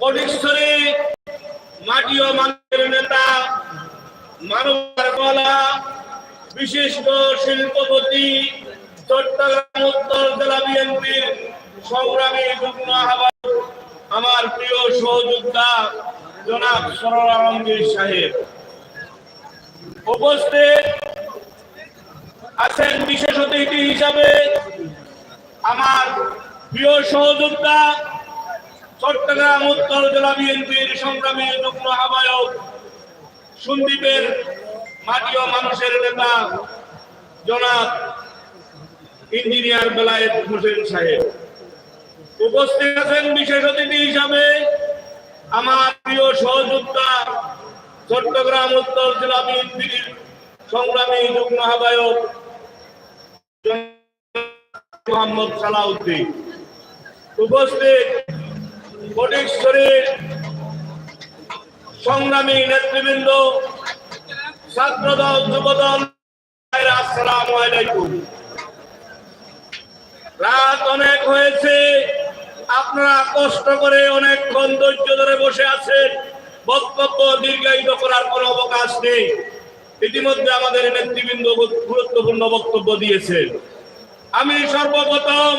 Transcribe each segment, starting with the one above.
কটিশ্বরী মাটি ও মানুষের নেতা মানবার কলা বিশিষ্ট শিল্পপতি, চট্টগ্রাম উত্তর জেলা বিএনপির সংগ্রামী যুগ্ম আহ্বায়ক, আমার প্রিয় সহযোদ্ধা জনাব সরল আলমগীর সাহেব। উপস্থিত আছেন বিশেষ অতিথি হিসাবে আমার প্রিয় সহযোদ্ধা চট্টগ্রাম উত্তর জেলা বিএনপির সংগ্রামী যুগ্ম আহ্বায়ক, সন্দীপের মাটি ও মানুষের নেতা জনাব ইঞ্জিনিয়ার বেলায়েত হোসেন সাহেব। উপস্থিত আছেন বিশেষ অতিথি হিসাবে আমার প্রিয় সহযোদ্ধা, চট্টগ্রাম উত্তর জেলা বিএনপির সংগ্রামী যুগ্ম আহ্বায়ক মোহাম্মদ সালাউদ্দিন। উপস্থিত কোটেশ্বরীর সংগ্রামী নেতৃবৃন্দ, ছাত্রদল, যুবদল আসসালাম আলাইকুম। রাত অনেক হয়েছে, আপনারা কষ্ট করে অনেকক্ষণ ধৈর্য ধরে বসে আছেন, বক্তব্য দীর্ঘায়িত করার কোনো অবকাশ নেই। ইতিমধ্যে আমাদের নেতৃবৃন্দ গুরুত্বপূর্ণ বক্তব্য দিয়েছেন। আমি সর্বপ্রথম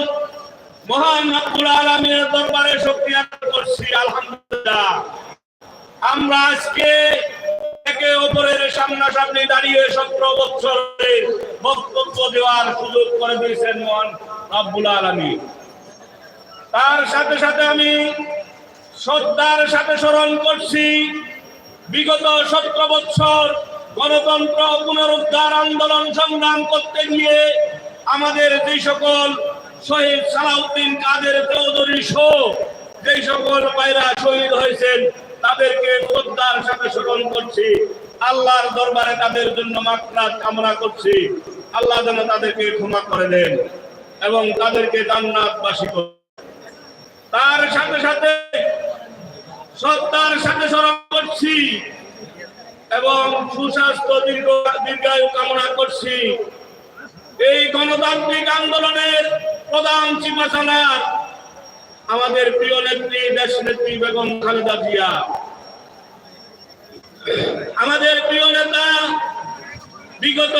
মহান আব্দুল আলমীর দরবারে শক্তি করছি, আলহামদুলিল্লাহ। আমরা আজকে একে অপরের সামনাসামনি দাঁড়িয়ে সতেরো বছরের বক্তব্য দেওয়ার সুযোগ করে দিয়েছেন মহান আব্দুল আলমী তার সাথে সাথে আমি শ্রদ্ধার সাথে স্মরণ করছি, বিগত সতেরো বছর গণতন্ত্র পুনরুদ্ধার আন্দোলন সংগ্রাম করতে গিয়ে আমাদের যে সকল শহীদ সালাউদ্দিন কাদের চৌধুরী সহ যে সকল পায়রা শহীদ হয়েছেন, তাদেরকে শ্রদ্ধার সাথে স্মরণ করছি। আল্লাহর দরবারে তাদের জন্য মাকড়াত কামনা করছি। আল্লাহ যেন তাদেরকে ক্ষমা করে দেন এবং তাদেরকে জান্নাতবাসী করেন তার সাথে সাথে শ্রদ্ধার সাথে স্মরণ করছি এবং সুস্বাস্থ্য দীর্ঘ দীর্ঘায়ু কামনা করছি। এই গণতান্ত্রিক আন্দোলনের প্রধান চিপাচালার আমাদের প্রিয় নেত্রী, দেশ নেত্রী বেগম খালেদা জিয়া। আমাদের প্রিয় নেতা বিগত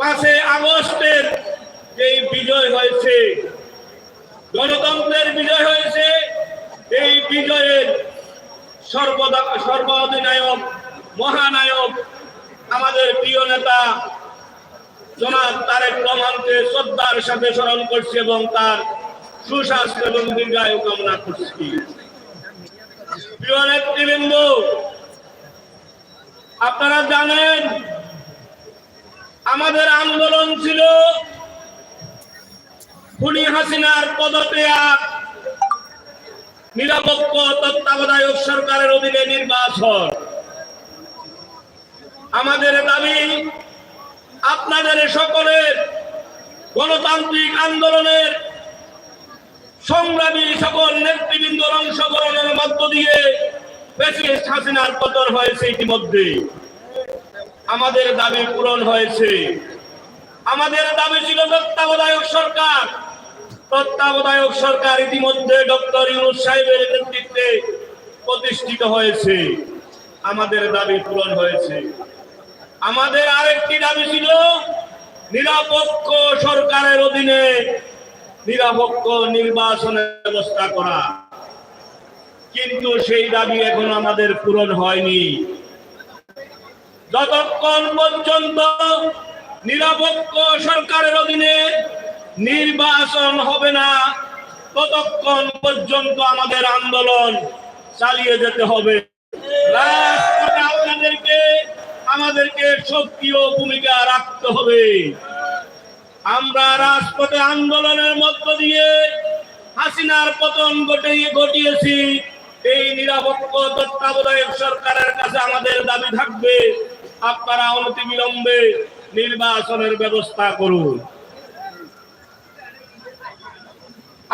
পাঁচে আগস্টের যে বিজয় হয়েছে, গণতন্ত্রের বিজয় হয়েছে, এই বিজয়ের সর্বদা সর্ব অধিনায়ক মহানায়ক আমাদের প্রিয় নেতা জনাব তারেক রহমানকে শ্রদ্ধার সাথে স্মরণ করছি এবং তার সুস্বাস্থ্য এবং দীর্ঘায়ু কামনা করছি। প্রিয় নেতৃবৃন্দ, আপনারা জানেন, আমাদের আন্দোলন ছিল খুনি হাসিনার পদত্যাগ, নিরপেক্ষ তত্ত্বাবধায়ক সরকারের অধীনে নির্বাচন। আমাদের দাবি আপনাদের সকলের গণতান্ত্রিক আন্দোলনের সংগ্রামী সকল নেতৃবৃন্দর অংশগ্রহণের মধ্য দিয়ে প্রেসিডেন্ট হাসিনার পতন হয়েছে ইতিমধ্যে। আমাদের দাবি পূরণ হয়েছে। আমাদের দাবি ছিল তত্ত্বাবধায়ক সরকার। তত্ত্বাবধায়ক সরকার ইতিমধ্যে ডক্টর ইউনুস সাহেবের নেতৃত্বে প্রতিষ্ঠিত হয়েছে। আমাদের দাবি পূরণ হয়েছে। আমাদের আরেকটি দাবি ছিল, নিরপেক্ষ সরকারের অধীনে নিরপেক্ষ নির্বাচনের ব্যবস্থা করা। কিন্তু সেই দাবি এখন আমাদের পূরণ হয়নি। যতক্ষণ পর্যন্ত নিরপেক্ষ সরকারের অধীনে নির্বাচন হবে না, ততক্ষণ পর্যন্ত আমাদের আন্দোলন চালিয়ে যেতে হবে। আমাদেরকে সক্রিয় ভূমিকা রাখতে হবে। আমরা রাজপথে আন্দোলনের মধ্য দিয়ে হাসিনার পতন ঘটিয়ে ঘটিয়েছি। এই নিরাপক্ষ তত্ত্বাবধায়ক সরকারের কাছে আমাদের দাবি থাকবে, আপনারা অনতি বিলম্বে নির্বাচনের ব্যবস্থা করুন।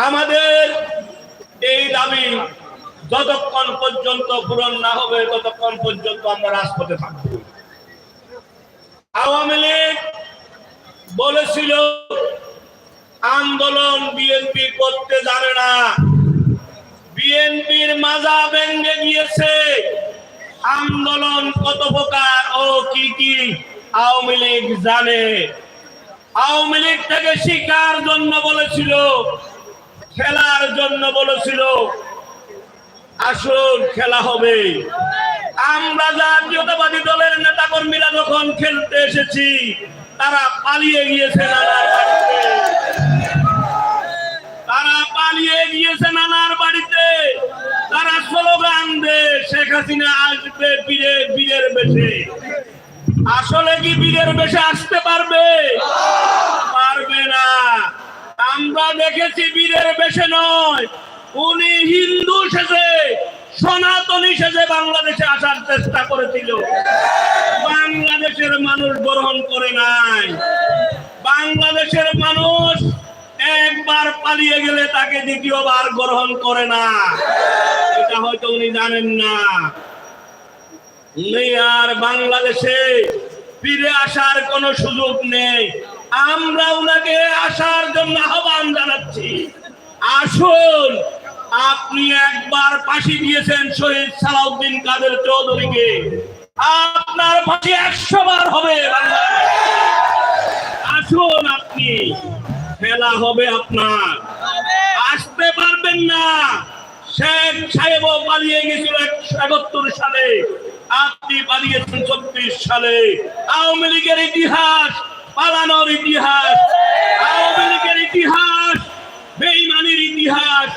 আমাদের এই দাবি যতক্ষণ পর্যন্ত পূরণ না হবে, ততক্ষণ পর্যন্ত আমরা রাজপথে থাকব। আওয়ামী লীগ বলেছিল, আন্দোলন বিএনপি করতে জানে না। বিএনপির মাজা ভেঙে গিয়েছে। আন্দোলন কত প্রকার ও কি কি আওয়ামী লীগ জানে। আওয়ামী লীগ থেকে শিকার জন্য বলেছিল, খেলার জন্য বলেছিল। আসল খেলা হবে। আমরা জাতীয়তাবাদী দলের নেতা কর্মীরা যখন খেলতে এসেছি, তারা পালিয়ে গিয়েছে নানার বাড়িতে। তারা পালিয়ে গিয়েছে নানার বাড়িতে। তারা স্লোগান দে শেখ হাসিনা আসবে বীরে, বীরের বেশে। আসলে কি বীরের বেশে আসতে পারবে? পারবে না। আমরা দেখেছি বীরের বেশে নয়। উনি হিন্দু সেজে সনাতনী বাংলাদেশে আসার চেষ্টা করেছিল। বাংলাদেশের মানুষ গ্রহণ করে নাই। বাংলাদেশের মানুষ একবার পালিয়ে গেলে তাকে দ্বিতীয়বার গ্রহণ করে না। এটা হয়তো উনি জানেন না। আর বাংলাদেশে ফিরে আসার কোনো সুযোগ নেই। আমরা উনাকে আসার জন্য আহ্বান জানাচ্ছি। আসুন আপনি একবার ফাঁসি দিয়েছেন শহীদ সালাউদ্দিন কাদের চৌধুরীকে। আপনার ফাঁসি একশো বার হবে আসুন আপনি, খেলা হবে আপনার। আসতে পারবেন না। শেখ সাহেবও পালিয়ে গেছিল একশো একাত্তর সালে। আপনি পালিয়েছেন চব্বিশ সালে। আওয়ামী লীগের ইতিহাস, পালানোর ইতিহাস। আওয়ামী লীগের ইতিহাস। বেইমানির ইতিহাস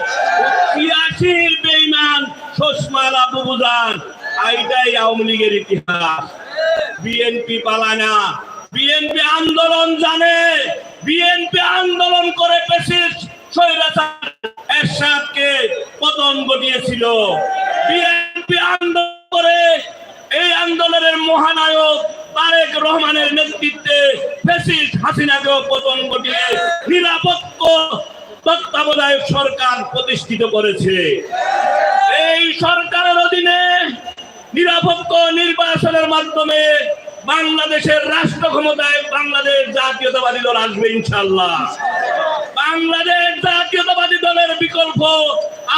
ছিয়াশির বেইমান সোসমাল আবু বুজার। এইটাই আওয়ামী লীগের ইতিহাস। বিএনপি পালানা বিএনপি আন্দোলন জানে। বিএনপি আন্দোলন করে পেশিস স্বৈরাচার এরশাদকে পতন ঘটিয়েছিল। বিএনপি আন্দোলন করে এই আন্দোলনের মহানায়ক তারেক রহমানের নেতৃত্বে হাসিনাকেও পতন ঘটিয়ে তত্ত্বাবধায়ক সরকার প্রতিষ্ঠিত করেছে। এই সরকারের অধীনে নিরাপত্ত নির্বাচনের মাধ্যমে বাংলাদেশের রাষ্ট্র ক্ষমতায় বাংলাদেশ জাতীয়তাবাদী দল আসবে ইনশাল্লাহ বাংলাদেশ জাতীয়তাবাদী দলের বিকল্প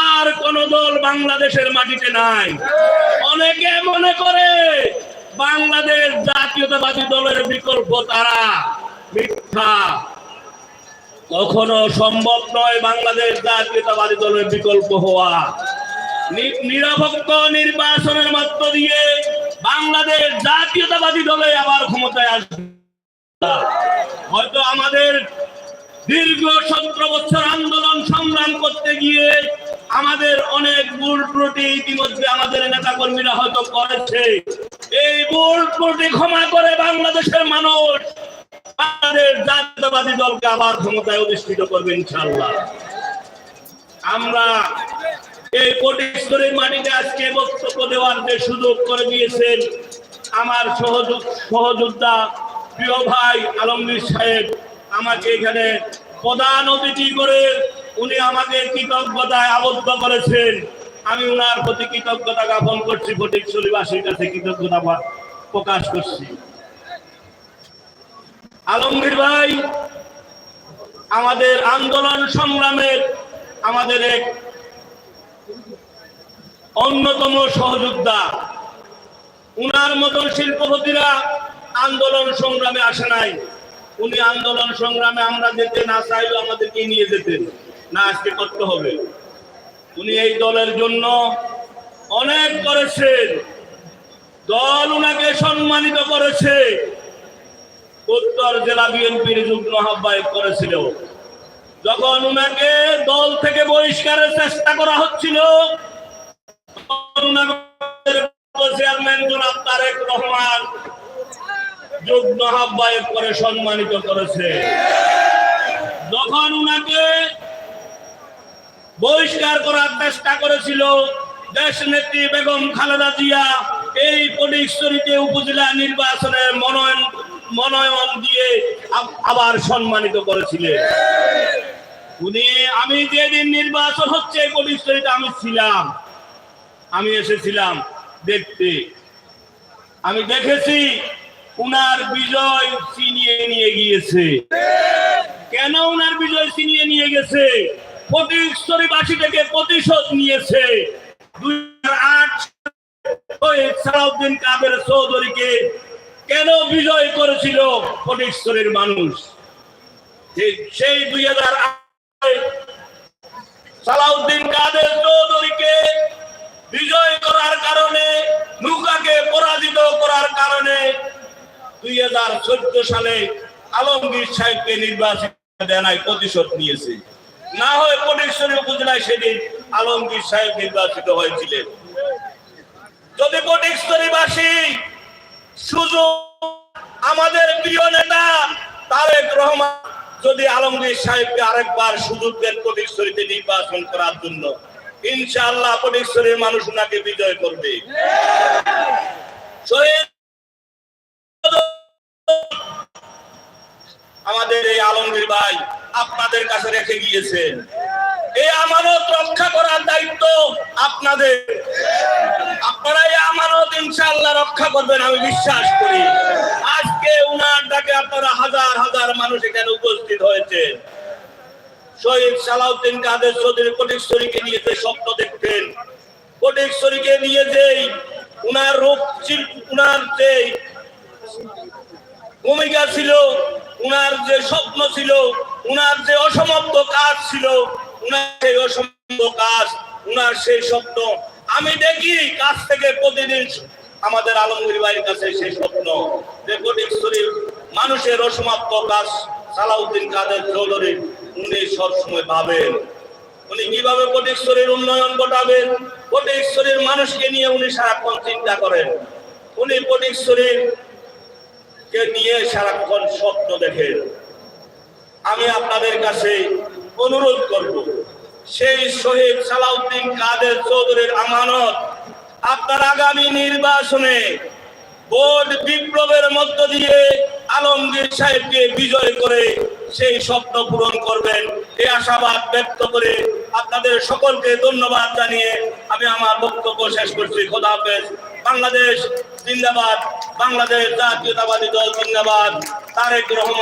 আর কোন দল বাংলাদেশের মাটিতে নাই। অনেকে মনে করে বাংলাদেশ জাতীয়তাবাদী দলের বিকল্প তারা মিথ্যা। কখনো সম্ভব নয় বাংলাদেশ জাতীয়তাবাদী দলের বিকল্প হওয়া। নিরপেক্ষ নির্বাচনের মধ্য দিয়ে বাংলাদেশ জাতীয়তাবাদী দলে আবার ক্ষমতায় আসবে। হয়তো আমাদের দীর্ঘ সতেরো বছর আন্দোলন সংগ্রাম করতে গিয়ে আমাদের অনেক ভুল ত্রুটি ইতিমধ্যে আমাদের নেতা কর্মীরা হয়তো করেছে। এই ভুল ত্রুটি ক্ষমা করে বাংলাদেশের মানুষ বাংলাদেশ জাতীয়তাবাদী দলকে আবার ক্ষমতায় অধিষ্ঠিত করবে ইনশাল্লাহ আমরা এই কোটেশ্বরের মাটিতে আজকে বক্তব্য দেওয়ার যে সুযোগ করে দিয়েছেন আমার সহযোগ, সহযোদ্ধা প্রিয় ভাই আলমগীর সাহেব, আমাকে এখানে প্রধান অতিথি করে উনি আমাকে কৃতজ্ঞতায় আবদ্ধ করেছেন। আমি ওনার প্রতি কৃতজ্ঞতা জ্ঞাপন করছি ফটিকশরীবাসীর কাছে কৃতজ্ঞতা প্রকাশ করছি। আলমগীর ভাই, আমাদের আন্দোলন সংগ্রামের আমাদের এক অন্যতম সহযোদ্ধা। উনার মতন শিল্পপতিরা আন্দোলন সংগ্রামে আসে নাই। উনি আন্দোলন সংগ্রামে আমরা যেতে না চাইলেও আমাদেরকে নিয়ে যেতেন। না, আজকে করতে হবে। উনি এই দলের জন্য অনেক করেছেন। দল উনাকে সম্মানিত করেছে। উত্তর জেলা বিএনপির যুগ্ম আহ্বায়ক করেছিল। যখন উনাকে দল থেকে বহিষ্কারের চেষ্টা করা হচ্ছিল চেয়ারম্যান জনাব তারেক রহমান যুগ্ম আহ্বায়ক করে সম্মানিত করেছে। যখন উনাকে বহিষ্কার করার চেষ্টা করেছিল, দেশ নেত্রী বেগম খালেদা জিয়া এই পরিস্থিতিতে উপজেলা নির্বাচনের মনোনয়ন মনোনয়ন দিয়ে আবার সম্মানিত করেছিলেন। উনি, আমি যেদিন নির্বাচন হচ্ছে, এই আমি ছিলাম। আমি এসেছিলাম দেখতে। আমি দেখেছি উনার বিজয় ছিনিয়ে নিয়ে গিয়েছে। কেন ওনার বিজয় ছিনিয়ে নিয়ে গেছে? ফটিকস্তরীবাসী থেকে প্রতিশোধ নিয়েছে। দুই আট সালাউদ্দিন কাদের চৌধুরীকে কেন বিজয় করেছিল ফটিকস্তরীর মানুষ? সেই দুই হাজার সালাউদ্দিন কাদের চৌধুরীকে বিজয় করার কারণে, নৌকাকে পরাজিত করার কারণে দুই হাজার চোদ্দ সালে আলমগীর সাহেবকে নির্বাচিত দেনায় প্রতিশোধ নিয়েছে। না হয় পটেশ্বরী উপজেলায় সেদিন আলমগীর সাহেব নির্বাচিত হয়েছিলেন। যদি পটেশ্বরীবাসী সুযোগ আমাদের প্রিয় নেতা তারেক রহমান যদি আলমগীর সাহেবকে আরেকবার সুযোগ দেন নির্বাচন করার জন্য, ইনশাআল্লাহ মানুষ বিজয় করবে। আমাদের এই আলমগীর ভাই আপনাদের কাছে রেখে গিয়েছেন। এই আমানত রক্ষা করার দায়িত্ব আপনাদের। আপনারা এই আমানত ইনশাআল্লাহ রক্ষা করবেন, আমি বিশ্বাস করি। আজকে উনার ডাকে আপনারা হাজার হাজার মানুষ এখানে উপস্থিত হয়েছে। শহীদ সালাউদ্দিন কাদের চৌধুরী কোটেশ্বরীকে নিয়ে যে স্বপ্ন দেখতেন কোটেশ্বরীকে নিয়ে যেই উনার রূপ উনার যে ভূমিকা ছিল, উনার যে স্বপ্ন ছিল, উনার যে অসমাপ্ত কাজ ছিল উনার সেই অসমাপ্ত কাজ, উনার সেই স্বপ্ন। আমি দেখি কাছ থেকে প্রতিদিন আমাদের আলমগীর বাড়ির কাছে সেই স্বপ্ন। যে কোটিশ্বরীর মানুষের অসমাপ্ত কাজ, সালাউদ্দিন কাদের চৌধুরী, উনি সবসময় ভাবেন। উনি কীভাবে কোটেশ্বরীর উন্নয়ন ঘটাবেন? কোটেশ্বরীর মানুষকে নিয়ে উনি সারাক্ষণ চিন্তা করেন। উনি কোটেশ্বরীর কে নিয়ে সারাক্ষণ স্বপ্ন দেখেন। আমি আপনাদের কাছে অনুরোধ করব। সেই শহীদ সালাউদ্দিন কাদের চৌধুরীর আমানত আপনার আগামী নির্বাচনে ভোট বিপ্লবের মধ্য দিয়ে আলমগীর সাহেবকে বিজয় করে সেই স্বপ্ন পূরণ করবেন এই আশাবাদ ব্যক্ত করে আপনাদের সকলকে ধন্যবাদ জানিয়ে আমি আমার বক্তব্য শেষ করছি। খোদা হাফেজ। বাংলাদেশ জিন্দাবাদ। বাংলাদেশ জাতীয়তাবাদী দল জিন্দাবাদ। তারেক রহমান